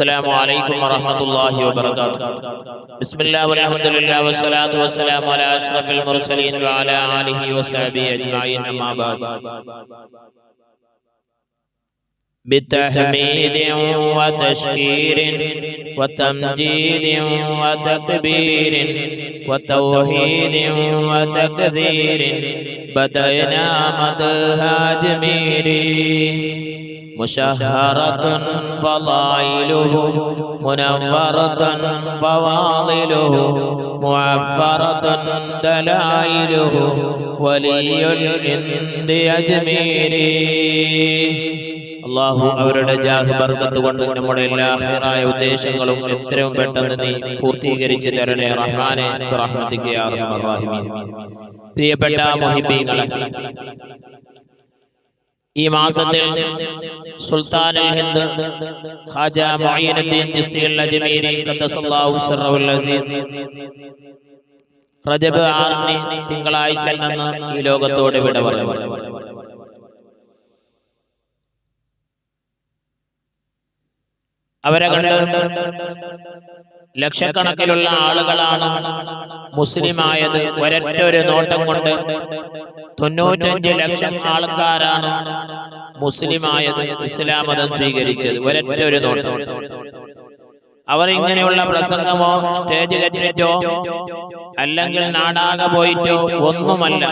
السلام عليكم ورحمة الله وبركاته. بسم الله والحمد لله والصلاة والسلام على أشرف المرسلين وعلى آله وصحبه أجمعين أما بعد. بتحميد وتشكير وتمجيد وتكبير وتوحيد وتكذير بدأنا مدها جميل مشهرة فضائله منورة فواضله معفرة دلائله ولي الإند أجميري അള്ളാഹു അവരുടെ ജാഹ് ബർക്കത്ത് കൊണ്ട് നമ്മുടെ എല്ലാ ഹൈറായ ഉദ്ദേശങ്ങളും എത്രയും പെട്ടെന്ന് നീ പൂർത്തീകരിച്ച് തരണേ റഹ്മാനെ റഹ്മത്തിക്ക് യാ അർഹമർ റഹീമീൻ. പ്രിയപ്പെട്ട മൊഹിബീങ്ങളെ ഈ മാസത്തിൽ സുൽത്താനുൽ ഹിന്ദ് ഖാജ റജബ് തിങ്കളാഴ്ച നിന്ന് ഈ ലോകത്തോട് വിട പറഞ്ഞു. അവരെ കണ്ട് ലക്ഷക്കണക്കിലുള്ള ആളുകളാണ് മുസ്ലിമായത്. ഒരൊറ്റ ഒരു നോട്ടം കൊണ്ട് തൊണ്ണൂറ്റഞ്ച് ലക്ഷം ആൾക്കാരാണ് മുസ്ലിമായത് ഇസ്ലാം മതം സ്വീകരിച്ചത്. ഒരൊറ്റ ഒരു നോട്ടം. അവർ ഇങ്ങനെയുള്ള പ്രസംഗമോ സ്റ്റേജ് കറ്റിറ്റോ അല്ലെങ്കിൽ നാടാകെ പോയിട്ടോ ഒന്നുമല്ല.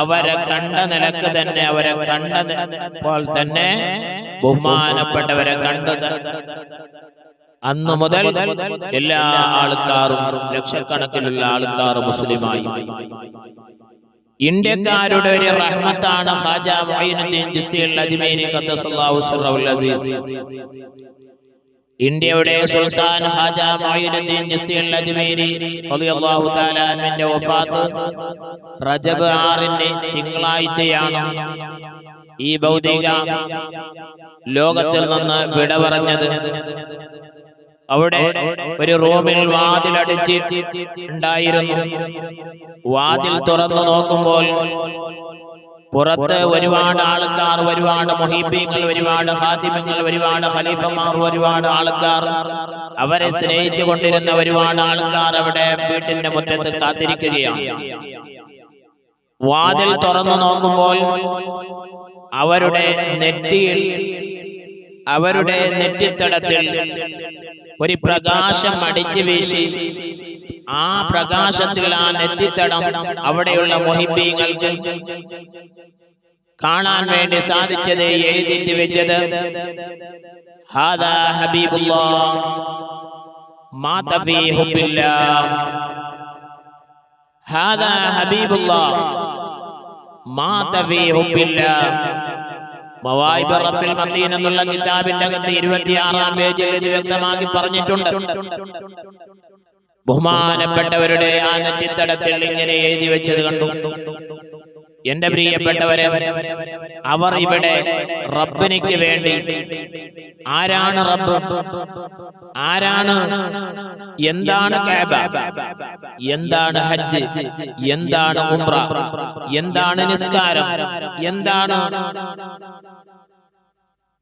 അവരെ കണ്ട നിലയ്ക്ക് തന്നെ അവരെ കണ്ടപ്പോൾ തന്നെ ബഹുമാനപ്പെട്ടവരെ കണ്ടത് അന്നു മുതൽ എല്ലാ ആൾക്കാരും ലക്ഷക്കണക്കിലുള്ള ആൾക്കാർ മുസ്ലിമായി. ഇന്ത്യക്കാരുടെ ഒരു റഹ്മത്താണ് അസീസ്. ഇന്ത്യയുടെ സുൽത്താൻ ഹാജ മൊയ്നുദ്ദീൻ അജ്മീരി റളിയല്ലാഹു തആല വഫാത്ത് റജബ് ആറിന് തിങ്കളാഴ്ചയാണ് ഈ ഭൗതിക ലോകത്തിൽ നിന്ന് വിട പറഞ്ഞത്. അവിടെ ഒരു റൂമിൽ വാതിലടിച്ച് ഉണ്ടായിരുന്നു. വാതിൽ തുറന്നു നോക്കുമ്പോൾ പുറത്ത് ഒരുപാട് ആൾക്കാർ ഒരുപാട് മൊഹീബീങ്ങൾ ഒരുപാട് ഹാദിമ്യങ്ങൾ ഒരുപാട് ഖലീഫമാർ ഒരുപാട് ആൾക്കാർ അവരെ സ്നേഹിച്ചു കൊണ്ടിരുന്ന ഒരുപാട് ആൾക്കാർ അവിടെ വീട്ടിന്റെ മുറ്റത്ത് കാത്തിരിക്കുകയാണ്. വാതിൽ തുറന്നു നോക്കുമ്പോൾ അവരുടെ നെറ്റിയിൽ അവരുടെ നെറ്റിത്തടത്തിൽ ഒരു പ്രകാശം അടിച്ചു വീശി. ആ പ്രകാശത്തിൽ ആ നെറ്റിത്തടം അവിടെയുള്ള മൊഹിബീങ്ങൾക്ക് കാണാൻ വേണ്ടി സാധിച്ചത് എഴുതിട്ട് വെച്ചത്. ഹാദാ ഹബീബുല്ലാ മാതഫി ഹുബില്ലാ. ഹാദാ ഹബീബുല്ലാ മാത ഫീ എന്നുള്ള കിതാബിന്റെ അകത്ത് ഇരുപത്തിയാറാം പേജിൽ ഇത് വ്യക്തമാക്കി പറഞ്ഞിട്ടുണ്ട്. ബഹുമാനപ്പെട്ടവരുടെ ആ നെറ്റിത്തടത്തിൽ ഇങ്ങനെ എഴുതി വെച്ചത് കണ്ടു. എന്റെ പ്രിയപ്പെട്ടവരെ അവർ ഇവിടെ റബ്ബിനിക്ക് വേണ്ടി ആരാണ് റബ്ബ്? ആരാണ്? എന്താണ് എന്താണ് ഹജ്ജ്? എന്താണ് ഉംറ? എന്താണ് നിസ്കാരം? എന്താണ്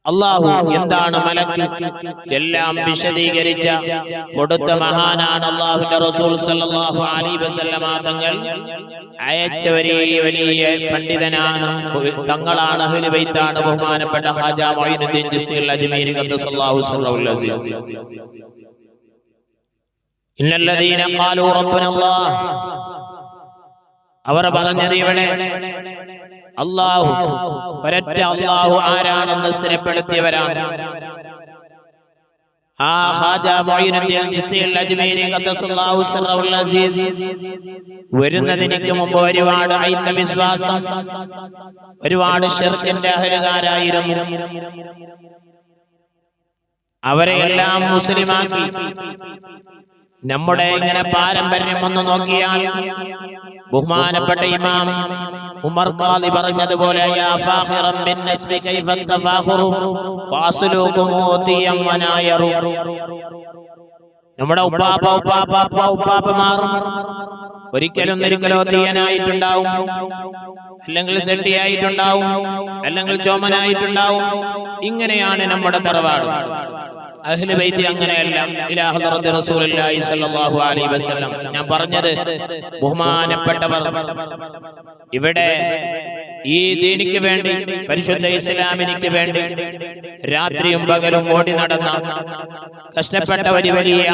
അള്ളാഹു എന്താണ് മലക്ക്? എല്ലാം വിശദീകരിച്ച കൊടുത്ത മഹാനാണ് അള്ളാഹുന്റെ റസൂൽ സല്ലല്ലാഹു അലൈഹി വസല്ലമ തങ്ങൾ അയച്ച വലിയ പണ്ഡിതനാണ്. തങ്ങളാണ് അഹ്ലുബൈത്താണ് ബഹുമാനപ്പെട്ട ഹാജ മൊയ്നുദ്ദീൻ ജിസ്തി അൽ അജ്മീരി ഖദ്ദസല്ലാഹു സിർറഹുൽ അസീസ് ഇന്നല്ലദീന ഖാലു റബ്ബന അവർ പറഞ്ഞത് ഇവിടെ അള്ളാഹു ഒരറ്റ അള്ളാഹു ആരാണെന്ന് സ്ഥിരപ്പെടുത്തിയവരാണ്. ആ ഹാജ അജ്മീരി അസീസ് വരുന്നതിനിക്ക് മുമ്പ് ഒരുപാട് ഐന്ന വിശ്വാസം ഒരുപാട് ഷെർക്കിന്റെ അഹലുകാരായിരുന്നു. അവരെയെല്ലാം മുസ്ലിമാക്കി. നമ്മുടെ ഇങ്ങനെ പാരമ്പര്യം ഒന്ന് നോക്കിയാൽ ബഹുമാനപ്പെട്ട ഇമാം ഉമർ ഖാദി പറഞ്ഞതുപോലെ യാ കൈഫ നമ്മുടെ ഉപ്പാപ്പ ഉപ്പാപ്പ ഉപ്പ ഉപ്പാപ്പമാർ ഒരിക്കലും ഒരിക്കലോ തീയനായിട്ടുണ്ടാവും. അല്ലെങ്കിൽ സെട്ടിയായിട്ടുണ്ടാവും അല്ലെങ്കിൽ ചോമനായിട്ടുണ്ടാവും. ഇങ്ങനെയാണ് നമ്മുടെ തറവാട്. അങ്ങനെയല്ല. റസൂലുള്ളാഹി സ്വല്ലല്ലാഹു അലൈഹി വസല്ലം. ഞാൻ പറഞ്ഞത് ബഹുമാനപ്പെട്ടവർ ഇവിടെ ഈ ദീനിക്ക് വേണ്ടി പരിശുദ്ധ ഇസ്ലാമിനിക്ക് വേണ്ടി രാത്രിയും പകലും ഓടി നടന്ന കഷ്ടപ്പെട്ട ഒരു വലിയ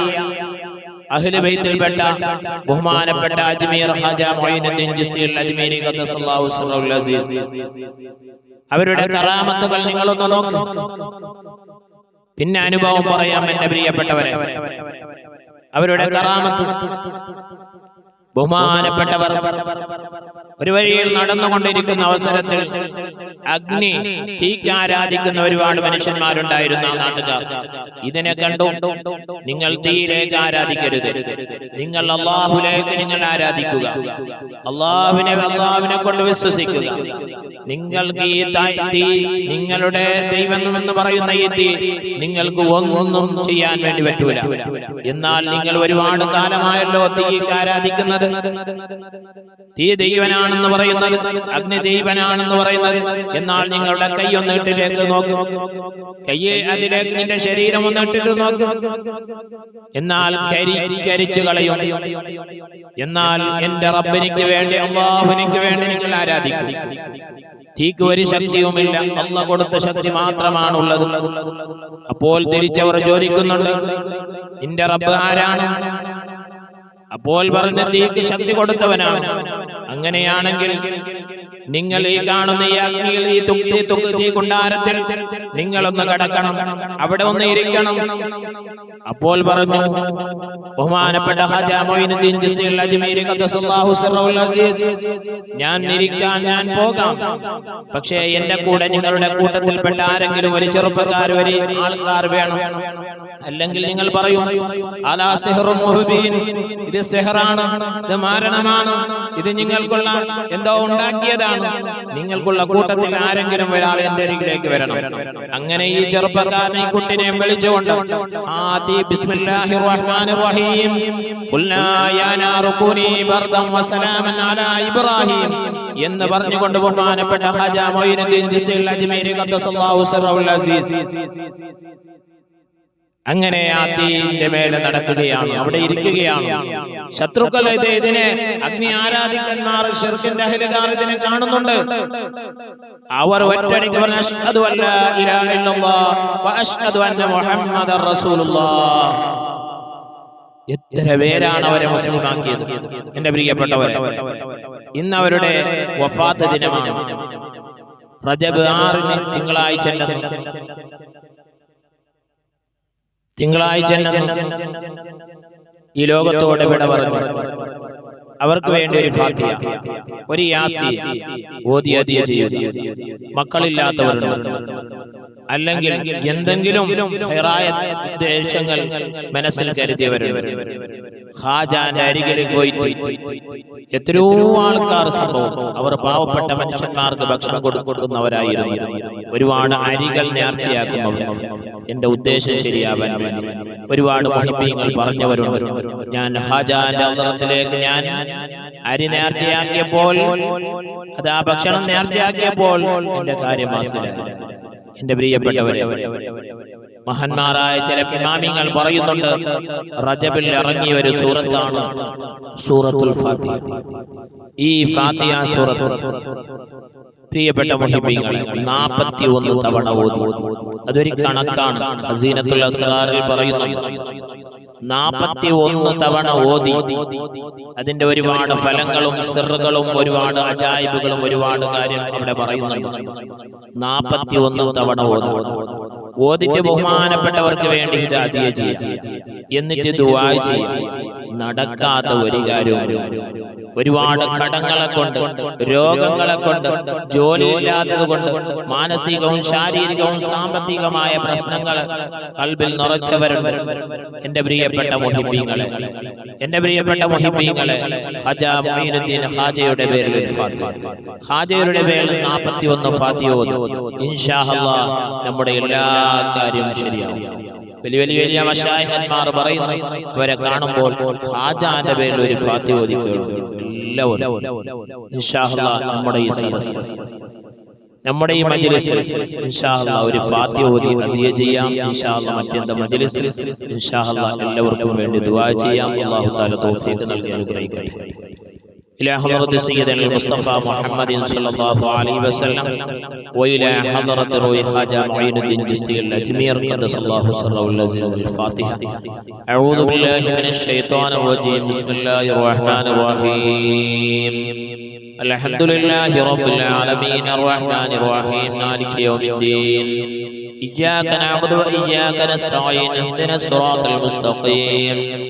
അഹിലുബൈത്തിൽപ്പെട്ട ബഹുമാനപ്പെട്ട അജ്മീർ ഹാജ മൊയ്നുദ്ദീൻ ജിസ്തിൽ അജ്മീരി ഖദ്ദസല്ലാഹു അസീസ്. അവരുടെ കറാമത്തുകൾ നിങ്ങളൊന്ന് നോക്ക്. പിന്നെ അനുഭവം പറയാം എന്റെ പ്രിയപ്പെട്ടവരെ അവരുടെ കറാമത്ത് ബഹുമാനപ്പെട്ടവർ ഒരു വഴിയിൽ നടന്നുകൊണ്ടിരിക്കുന്ന അവസരത്തിൽ അഗ്നി തീക്ക് ആരാധിക്കുന്ന ഒരുപാട് മനുഷ്യന്മാരുണ്ടായിരുന്നു ആ നാട്ടുകാർ. ഇതിനെ കണ്ടു നിങ്ങൾ തീയിലേക്ക് ആരാധിക്കരുത്. നിങ്ങൾ അള്ളാഹുലേക്ക് നിങ്ങൾ ആരാധിക്കുക. അള്ളാഹുവിനെ അള്ളാഹുവിനെ കൊണ്ട് വിശ്വസിക്കുക. നിങ്ങൾക്ക് ഈ തീ നിങ്ങളുടെ ദൈവം എന്ന് പറയുന്ന ഈ തീ നിങ്ങൾക്ക് ഒന്നും ചെയ്യാൻ വേണ്ടി പറ്റൂല. എന്നാൽ നിങ്ങൾ ഒരുപാട് കാലമായല്ലോ തീക്ക് ആരാധിക്കുന്നത്. തീ ദൈവനാണെന്ന് പറയുന്നത് അഗ്നി ദൈവനാണെന്ന് പറയുന്നത്. എന്നാൽ നിങ്ങളുടെ കൈ ഒന്ന് ഇട്ടിലേക്ക് നോക്ക്. കയ്യെ അതിലേക്ക് നിന്റെ ശരീരം ഒന്ന് ഇട്ടിട്ട് നോക്ക്. എന്നാൽ കരി കരിച്ചു കളയും. എന്നാൽ എന്റെ റബ്ബിനിക്ക് വേണ്ടി അള്ളാഹുനിക്ക് വേണ്ടി നിങ്ങൾ ആരാധിക്കും. തീക്ക് ഒരു ശക്തിയുമില്ല. അല്ല കൊടുത്ത ശക്തി മാത്രമാണുള്ളത്. അപ്പോൾ തിരിച്ചവർ ചോദിക്കുന്നുണ്ട് നിന്റെ റബ്ബ് ആരാണ്? അപ്പോൾ പറഞ്ഞ തീക്ക് ശക്തി കൊടുത്തവനാണ്. അങ്ങനെയാണെങ്കിൽ നിങ്ങൾ ഈ കാണുന്ന ഈ അഗ്നിയിൽ ഈ തുക്തി തീ കുണ്ടാരത്തിൽ നിങ്ങളൊന്ന് കടക്കണം. അവിടെ ഒന്ന് ഇരിക്കണം. അപ്പോൾ പറഞ്ഞു ബഹുമാനപ്പെട്ട ഞാൻ ഇരിക്കാൻ ഞാൻ പോകാം. പക്ഷേ എന്റെ കൂടെ നിങ്ങളുടെ കൂട്ടത്തിൽപ്പെട്ട ആരെങ്കിലും ഒരു ചെറുപ്പക്കാർ ഒരു ആൾക്കാർ വേണം. അല്ലെങ്കിൽ നിങ്ങൾ പറയും ഇത് സെഹറാണ് ഇത് മാരണമാണ് ഇത് നിങ്ങൾക്കുള്ള എന്തോ ഉണ്ടാക്കിയതാണ് നിങ്ങൾക്കുള്ള കൂട്ടത്തിൽ ആരെങ്കിലും ഒരാൾ എന്റെ അരികിലേക്ക് വരണം. അങ്ങനെ ഈ ചെറുപ്പക്കാരനെ കുട്ടിനെ വിളിച്ചുകൊണ്ട് ഇബ്രാഹിം എന്ന് പറഞ്ഞുകൊണ്ട് ബഹുമാനപ്പെട്ട ഹജാ മൊയ്നുദ്ദീൻ അജ്മീരി അസീസ് അങ്ങനെ ആ തീന്റെ മേലെ നടക്കുകയാണ്. അവിടെ ഇരിക്കുകയാണ്. ശത്രുക്കൾ ഇത് ഇതിനെ അഗ്നി ആരാധിക്കന്മാർ ഷെർഖിന്റെ അഹലുകാർ ഇതിനെ കാണുന്നുണ്ട്. അവർ ഒറ്റടിക്ക് എത്ര പേരാണ് അവരെ മുസ്ലിമാക്കിയത്? എന്റെ പ്രിയപ്പെട്ടവരെ ഇന്ന് അവരുടെ വഫാത്ത് ദിനമാണ്. റജബ് ആറിന് തിങ്കളാഴ്ച തിങ്കളാഴ്ച ഈ ലോകത്തോട് വിട പറഞ്ഞു. അവർക്ക് വേണ്ടി ഒരു ഫാത്തിയ ഒരു യാസി ഓതിയതിയ ചെയ്യുക മക്കളില്ലാത്തവരുണ്ട്. അല്ലെങ്കിൽ എന്തെങ്കിലും ഹൈറായ ഉദ്ദേശങ്ങൾ മനസ്സിൽ കരുതിയവരുണ്ട്. ഹാജാന്റെ അരികിലേക്ക് പോയിട്ട് എത്രയോ ആൾക്കാർ സംഭവം. അവർ പാവപ്പെട്ട മനുഷ്യന്മാർക്ക് ഭക്ഷണം കൊടുക്കുന്നവരായിരുന്നു. ഒരുപാട് അരികൾ നേർച്ചയാക്കും അവിടെ എന്റെ ഉദ്ദേശം ശരിയാവാൻ വേണ്ടി. ഒരുപാട് മഹിബീങ്ങൾ പറഞ്ഞവരുണ്ട്. ഞാൻ ഹാജാന്റെ അവതരണത്തിലേക്ക് ഞാൻ അരി നേർച്ചയാക്കിയപ്പോൾ അത് ആ ഭക്ഷണം നേർച്ചയാക്കിയപ്പോൾ എന്റെ കാര്യം മനസ്സിലായി എന്റെ പ്രിയപ്പെട്ടവരെ മഹന്മാരായ ചില പിമാമിങ്ങൾ പറയുന്നുണ്ട് റജബിൽ ഇറങ്ങിയ ഒരു സൂറത്താണ് സൂറത്തുൽ ഫാത്തിഹ. ഈ ഫാത്തിഹ സൂറത്ത്. പ്രിയപ്പെട്ട മുഹിബിങ്ങളെ നാപ്പത്തി ഒന്ന് തവണ ഓതി. അതൊരു കണക്കാണ്. ഹസീനത്തുൽ അസ്റാറിൽ പറയുന്നു നാപ്പത്തി ഒന്ന് തവണ ഓതി. അതിന്റെ ഒരുപാട് ഫലങ്ങളും സിറുകളും ഒരുപാട് അജായിബുകളും ഒരുപാട് കാര്യം ഇവിടെ പറയുന്നുണ്ട്. നാപ്പത്തി ഒന്ന് തവണ ഓതി. ഓതിട്ട് ബഹുമാനപ്പെട്ടവർക്ക് വേണ്ടി ഇത് അതിയ ചെയ്യാം എന്നിട്ട് ദുവാ ചെയ്യാം നടക്കാത്ത ഒരു കാര്യവും ഒരുപാട് കടങ്ങളെ കൊണ്ട് രോഗങ്ങളെ കൊണ്ട് ജോലിയില്ലാത്തത് കൊണ്ട് മാനസികവും ശാരീരികവും സാമ്പത്തികമായ പ്രശ്നങ്ങൾ കൽബിൽ നിറച്ചവരുണ്ട്. എന്റെ പ്രിയപ്പെട്ട മുഹിബീങ്ങളെ എന്റെ പ്രിയപ്പെട്ട മുഹിബീങ്ങളെ ഹജ മൊയ്നുദ്ദീൻ ഹാജയുടെ പേരിൽ ഒരു ഫാത്തിഹ. ഹാജയുടെ പേരിൽ നാൽപ്പത്തി ഒന്ന് ഇൻഷാ ഇൻഷാഹല്ലാ നമ്മുടെ എല്ലാ കാര്യവും ശരിയാവും. വലിയ വലിയ വലിയ മഷായഹന്മാർ പറയുന്നു. അവരെ കാണുമ്പോൾ ഹാജാന്റെ പേരിൽ ഒരു ഫാത്തി നമ്മുടെ ഈ സദസ് നമ്മുടെ ഈ മജ്ലിസിൽ ഒരു ഫാത്തിഹ ഓതി അതിയ ചെയ്യാം. ഇൻഷാ അല്ലാ മറ്റെന്ത മജ്ലിസിൽ? ഇൻഷാ അല്ലാ എല്ലാവർക്കും വേണ്ടി ദുആ ചെയ്യാം. അള്ളാഹു തആല തൗഫീഖ് നൽകി അനുഗ്രഹിക്കട്ടെ. إلى حضرة سيدنا المصطفى محمد صلى الله عليه وسلم. وإلى حضرة روي خواجة معين الدين جستي الأجمير قدس الله سره العزيز الفاتحة. أعوذ بالله من الشيطان الرجيم. بسم الله الرحمن الرحيم. الحمد لله رب العالمين الرحمن الرحيم. مالك يوم الدين. إياك نعبد وإياك نستعين. اهدنا الصراط المستقيم.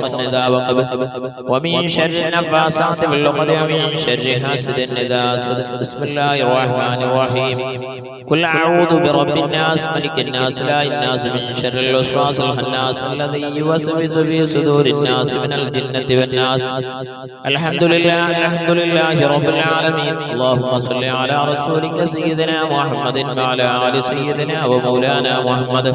إذا وقب ومن شر النفاثات في العقد ومن شر حاسد إذا حسد بسم الله الرحمن الرحيم قل أعوذ برب الناس ملك الناس لا الناس من شر الوسواس الخناس الذي يوسوس في صدور الناس من الجنة والناس الحمد لله الحمد لله رب العالمين اللهم صل على رسولك سيدنا محمد وعلى آل سيدنا ومولانا محمد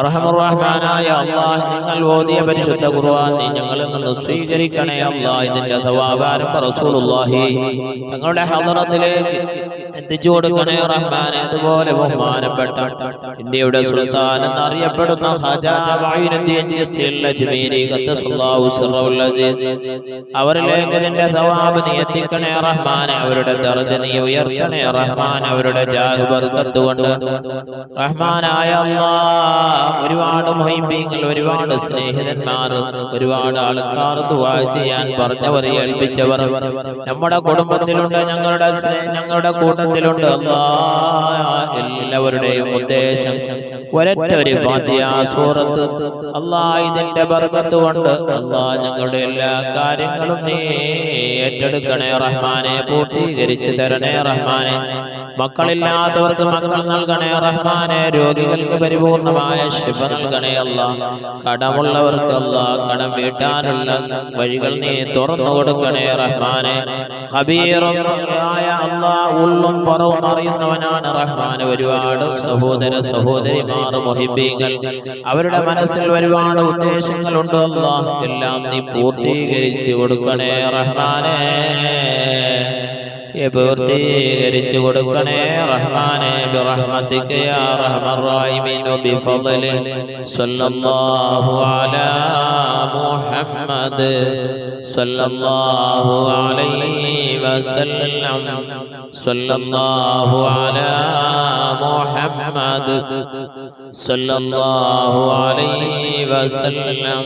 അർഹമുറഹ്മാനായ അള്ളാഹ് നിങ്ങൾ ഓതിയ പരിശുദ്ധ ഖുർആൻ നീ ഞങ്ങളിൽ നിന്ന് സ്വീകരിക്കണേ അല്ല ഇതിന്റെ സവാബാരം റസൂലുള്ളാഹി. തങ്ങളുടെ ഹദറത്തിലേക്ക് എത്തിച്ചു കൊടുക്കണേ റഹ്മാൻ അതുപോലെ ബഹുമാനപ്പെട്ട ഇന്ത്യയുടെ സുൽത്താൻ എന്നറിയപ്പെടുന്ന അവരിലേക്ക് ഇതിന്റെ സവാബ് നീ എത്തിക്കണേ റഹ്മാൻ അവരുടെ ദർജ നീ ഉയർത്തണേ റഹ്മാൻ അവരുടെ ജാഹ് ബർക്കത്ത് കൊണ്ട്. റഹ്മാനായ അല്ലാഹ് ഒരുപാട് മൊഹിബീങ്ങൾ ഒരുപാട് സ്നേഹിതന്മാർ ഒരുപാട് ആൾക്കാർ ദുവാ ചെയ്യാൻ പറഞ്ഞവർ ഏൽപ്പിച്ചവർ. നമ്മുടെ കുടുംബത്തിലുണ്ട് ഞങ്ങളുടെ ഞങ്ങളുടെ കൂട്ടത്തിലുണ്ട്. എല്ലാവരുടെയും ഉദ്ദേശം ഒരൊറ്റ ഒരു സൂറത്ത്. അല്ലാ ഇതിന്റെ ബർക്കത്ത് കൊണ്ട് അല്ലാ ഞങ്ങളുടെ എല്ലാ കാര്യങ്ങളും നീ ഏറ്റെടുക്കണേ റഹ്മാനെ പൂർത്തീകരിച്ചു തരണേ റഹ്മാനെ. മക്കളില്ലാത്തവർക്ക് മക്കൾ നൽകണേ റഹ്മാനെ രോഗികൾക്ക് പരിപൂർണമായ ശിഫ നൽകണേ അല്ല. കടമുള്ളവർക്ക് കടം വീട്ടാനുള്ള വഴികൾ നീ തുറന്നു കൊടുക്കണേ റഹ്മാനെ. ഹബീറും ആയ ഉള്ളും പുറവും അറിയുന്നവനാണ് റഹ്മാൻ ഒരുപാട് സഹോദര സഹോദരിമാർ മൊഹിബീകൾ അവരുടെ മനസ്സിൽ ഒരുപാട് ഉദ്ദേശങ്ങളുണ്ട് എല്ലാം നീ പൂർത്തീകരിച്ചു കൊടുക്കണേ റഹ്മാനെ. പൂർത്തീകരിച്ചു കൊടുക്കണേ റഹ്മാനെ ബിറഹ്മതിക യാ റഹ്മർ റഹീമീൻ വബിഫളലി സല്ലല്ലാഹു അലാ മുഹമ്മദ് സല്ലല്ലാഹു അലൈഹി വസല്ലം സല്ലല്ലാഹു അലാ മുഹമ്മദ് സല്ലല്ലാഹു അലൈഹി വസല്ലം